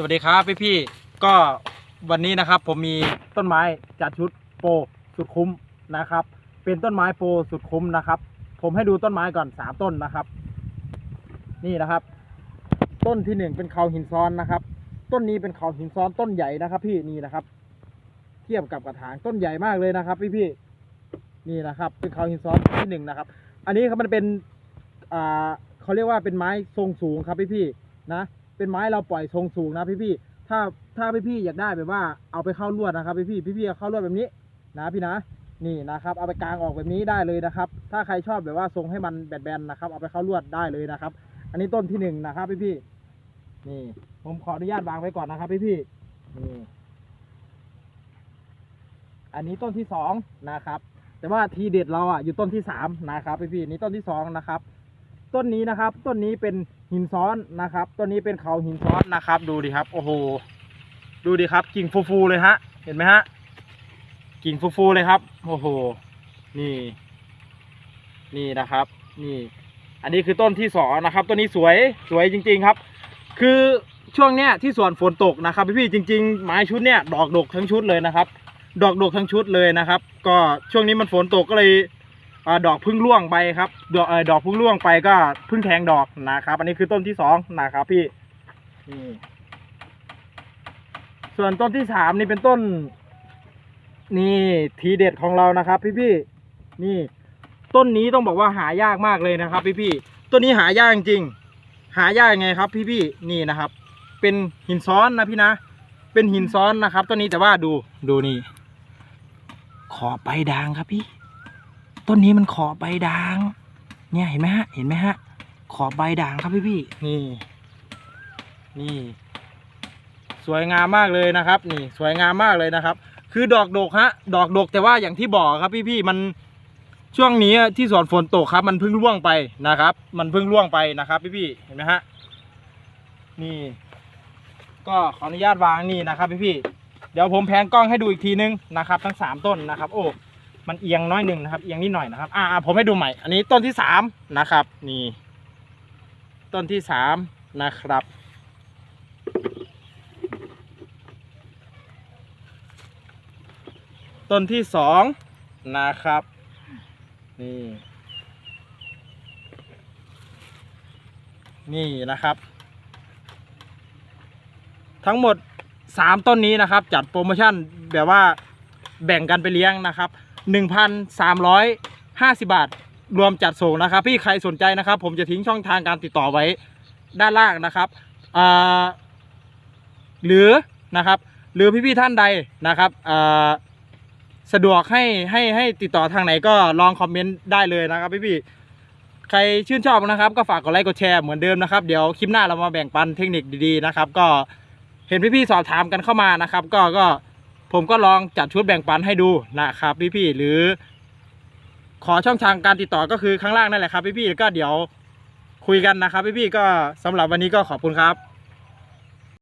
สวัสดีครับพี่พี่ก็วันนี้นะครับผมมีต้นไม้จัดชุดโปรสุดคุ้มนะครับ เป็นต้นไม้โปรสุดคุ้มนะครับ ผมให้ดูต้นไม้ก่อนสามต้นนะครับ นี่นะครับ ต้นที่หนึ่งเป็นเขาหินซ้อนนะครับ ต้นนี้เป็นเขาหินซ้อนต้นใหญ่นะครับ พี่นี่นะครับ เทียบกับกระถางต้นใหญ่มากเลยนะครับ พี่พี่นี่นะครับ เป็นเขาหินซ้อนที่หนึ่งนะครับ อันนี้ครับมันเป็นอ่าเขาเรียกว่าเป็นไม้ทรงสูงครับพี่พี่นะ เป็นไม้เราปล่อยทรงสูงนะพี่พี่ถ้าถ้าพี่พี่อยากได้แบบว่าเอาไปเข้าลวดนะครับพี่พี่พี่พี่เอาเข้าลวดแบบนี้นะพี่นะนี่นะครับ เอาไปกลางออกแบบนี้ได้เลยนะครับ ถ้าใครชอบแบบว่าทรงให้มันแบนๆนะครับ เอาไปเข้าลวดได้เลยนะครับ อันนี้ต้นที่หนึ่งนะครับพี่พี่นี่ ผมขออนุญาตวางไว้ก่อนนะครับพี่พี่นี่อันนี้ต้นที่สองนะครับ แต่ว่าทีเด็ดเราอะอยู่ต้นที่สามนะครับพี่พี่นี่ต้นที่สองนะครับ ต้นนี้นะครับ ต้นนี้เป็น หินซ้อนนะครับต้นนี้เป็นเขาหินซ้อนนะครับ ดูดิครับ โอ้โห ดูดิครับ กิ่งฟูๆเลยฮะ เห็นไหมฮะ กิ่งฟูๆเลยครับ โอ้โห นี่ นี่นะครับ นี่ อันนี้คือต้นที่สองนะครับ ต้นนี้สวย สวยจริง ๆครับ คือช่วงเนี้ยที่สวนฝนตกนะครับพี่ๆจริง ๆ ไม้ชุดเนี้ยดอกดกทั้งชุดเลยนะครับ ดอกดกทั้งชุดเลยนะครับ ก็ช่วงนี้มันฝนตกก็เลย ดอกพึ่งร่วงไปครับดอกเออดอกพึ่งร่วงไปก็พึ่งแทงดอกนะครับ อันนี้คือต้นที่สองนะครับพี่นี่ส่วนต้นที่สามนี่เป็นต้น นี่ทีเด็ดของเรานะครับ พี่พี่นี่ ต้นนี้ต้องบอกว่าหายากมากเลยนะครับ พี่พี่ต้นนี้หายากจริงๆหายากยังไงครับ พี่พี่นี่นะครับ เป็นหินซ้อนนะพี่นะ เป็นหินซ้อนนะครับต้นนี้แต่ว่าดูดูนี่ ขอใบด่างครับพี่ ต้นนี้มันขอใบด่าง เนี่ยเห็นไหมฮะ เห็นไหมฮะ ขอใบด่างครับพี่พี่นี่ นี่ สวยงามมากเลยนะครับ นี่ สวยงามมากเลยนะครับ คือดอกดกฮะ ดอกดกแต่ว่าอย่างที่บอกครับพี่พี่มันช่วงนี้ที่สวนฝนตกครับ มันเพิ่งร่วงไปนะครับ มันเพิ่งร่วงไปนะครับพี่พี่เห็นไหมฮะ นี่ ก็ขออนุญาตวางนี่นะครับพี่พี่เดี๋ยวผมแพนกล้องให้ดูอีกทีนึงนะครับ ทั้งสามต้นนะครับ โอ้ มันเอียงน้อยหนึ่งนะครับ เอียงนิดหน่อยนะครับ อ่าผมให้ดูใหม่ อันนี้ต้นที่สามนะครับ นี่ ต้นที่สามนะครับ ต้นที่สองนะครับ นี่ นี่นะครับ ทั้งหมดสามต้นนี้นะครับ จัดโปรโมชั่นแบบว่าแบ่งกันไปเลี้ยงนะครับ 1,350 บาท รวมจัดส่งนะครับ พี่ใครสนใจนะครับ ผมจะทิ้งช่องทางการติดต่อไว้ด้านล่างนะครับหรือนะครับหรือพี่ๆท่านใดนะครับสะดวกให้ให้ให้ติดต่อทางไหนก็ลองคอมเมนต์ได้เลยนะครับพี่ๆใครชื่นชอบนะครับ ก็ฝากกดไลค์กดแชร์เหมือนเดิมนะครับเดี๋ยวคลิปหน้าเรามาแบ่งปันเทคนิคดีๆนะครับ ก็เห็นพี่ๆสอบถามกันเข้ามานะครับ ก็ก็ ผมก็ลองจัดชุดแบ่งปันให้ดูนะครับพี่ๆหรือ ขอช่องทางการติดต่อก็คือข้างล่างนั่นแหละครับพี่ๆแล้วก็เดี๋ยวคุยกันนะครับพี่ๆก็สำหรับวันนี้ก็ขอบคุณครับ